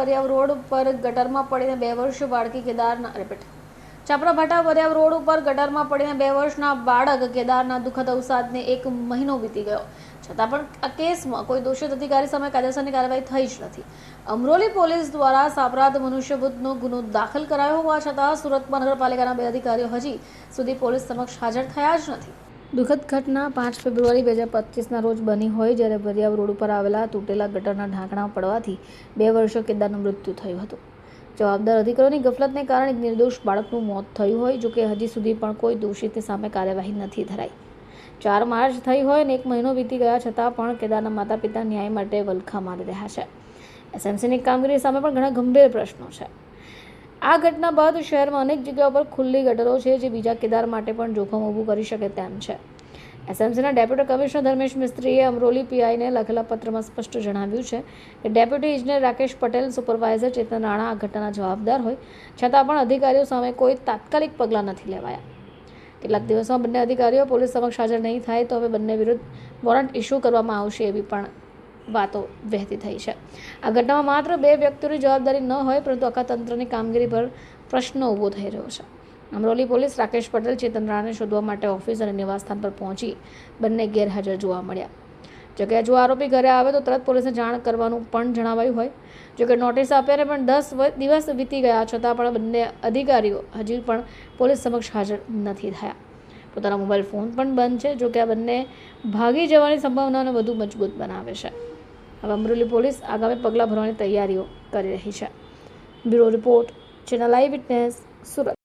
Variyav road ઉપર ગટરમાં પડીને બે વર્ષ બાળકી કેદારના રિપીટ ચાપરા ભાટા વરિયાવ રોડ ઉપર ગટરમાં પડીને બે વર્ષના બાળક કેદારના દુઃખદ અવસાદને એક મહિનો વીતી ગયો. છતાં પણ આ કેસમાં કોઈ દોષિત અધિકારી સામે કાયદેસરની કાર્યવાહી થઈ જ નથી. અમરોલી પોલીસ દ્વારા સાપરાધ મનુષ્યબુદ્ધનો ગુનો દાખલ કરાયો હોવા છતાં સુરત મહાનગરપાલિકાના બે અધિકારીઓ હજી સુધી પોલીસ સમક્ષ હાજર થયા જ નથી. દુઃખદ ઘટના પાંચ ફેબ્રુઆરી બે હજાર પચીસના રોજ બની હોય જ્યારે ભરિયાવ રોડ ઉપર આવેલા તૂટેલા ગટરના ઢાંકણા પડવાથી બે વર્ષો કેદારનું મૃત્યુ થયું હતું. જવાબદાર અધિકારીઓની ગફલતને કારણે એક નિર્દોષ બાળકનું મોત થયું હોય, જોકે હજી સુધી પણ કોઈ દોષિતની સામે કાર્યવાહી નથી ધરાઈ. ચાર માર્ચ થઈ હોય અને એક મહિનો વીતી ગયા છતાં પણ કેદારના માતા પિતા ન્યાય માટે વલખા મારી રહ્યા છે. એસએમસીની કામગીરી સામે પણ ઘણા ગંભીર પ્રશ્નો છે. આ ઘટના બાદ શહેરમાં અનેક જગ્યાઓ પર ખુલ્લી ગટરો છે, જે બીજા કેદાર માટે પણ જોખમ ઊભું કરી શકે તેમ છે. એસએમસીના ડેપ્યુટી કમિશનર ધર્મેશ મિસ્ત્રીએ અમરોલી પીઆઈને લખેલા પત્રમાં સ્પષ્ટ જણાવ્યું છે કે ડેપ્યુટી ઇજનેર રાકેશ પટેલ, સુપરવાઇઝર ચેતન રાણા આ ઘટના જવાબદાર હોય, છતાં પણ અધિકારીઓ સામે કોઈ તાત્કાલિક પગલાં નથી લેવાયા. કેટલાક દિવસમાં બંને અધિકારીઓ પોલીસ સમક્ષ હાજર નહીં થાય તો હવે બંને વિરુદ્ધ વોરંટ ઇસ્યુ કરવામાં આવશે એવી પણ વાતો વહેતી થઈ છે. આ ઘટનામાં માત્ર બે વ્યક્તિઓની જવાબદારી ન હોય, પરંતુ આખા તંત્રની કામગીરી પર પ્રશ્ન ઊભો થઈ રહ્યો છે. અમરોલી પોલીસ રાકેશ પટેલ, ચેતન રાણાને શોધવા માટે ઓફિસ અને નિવાસસ્થાન પર પહોંચી બંને ગેરહાજર જોવા મળ્યા. જોકે જો આરોપી ઘરે આવે તો તરત પોલીસને જાણ કરવાનું પણ જણાવાયું હોય. જોકે નોટિસ આપ્યાને પણ દસ દિવસ વીતી ગયા છતાં પણ બંને અધિકારીઓ હજી પણ પોલીસ સમક્ષ હાજર નથી થયા. પોતાના મોબાઈલ ફોન પણ બંધ છે, જોકે આ બંને ભાગી જવાની સંભાવનાને વધુ મજબૂત બનાવે છે. હવે અમરેલી પોલીસ આગામી પગલાં ભરવાની તૈયારીઓ કરી રહી છે. Bureau report, channel I witness, Surat.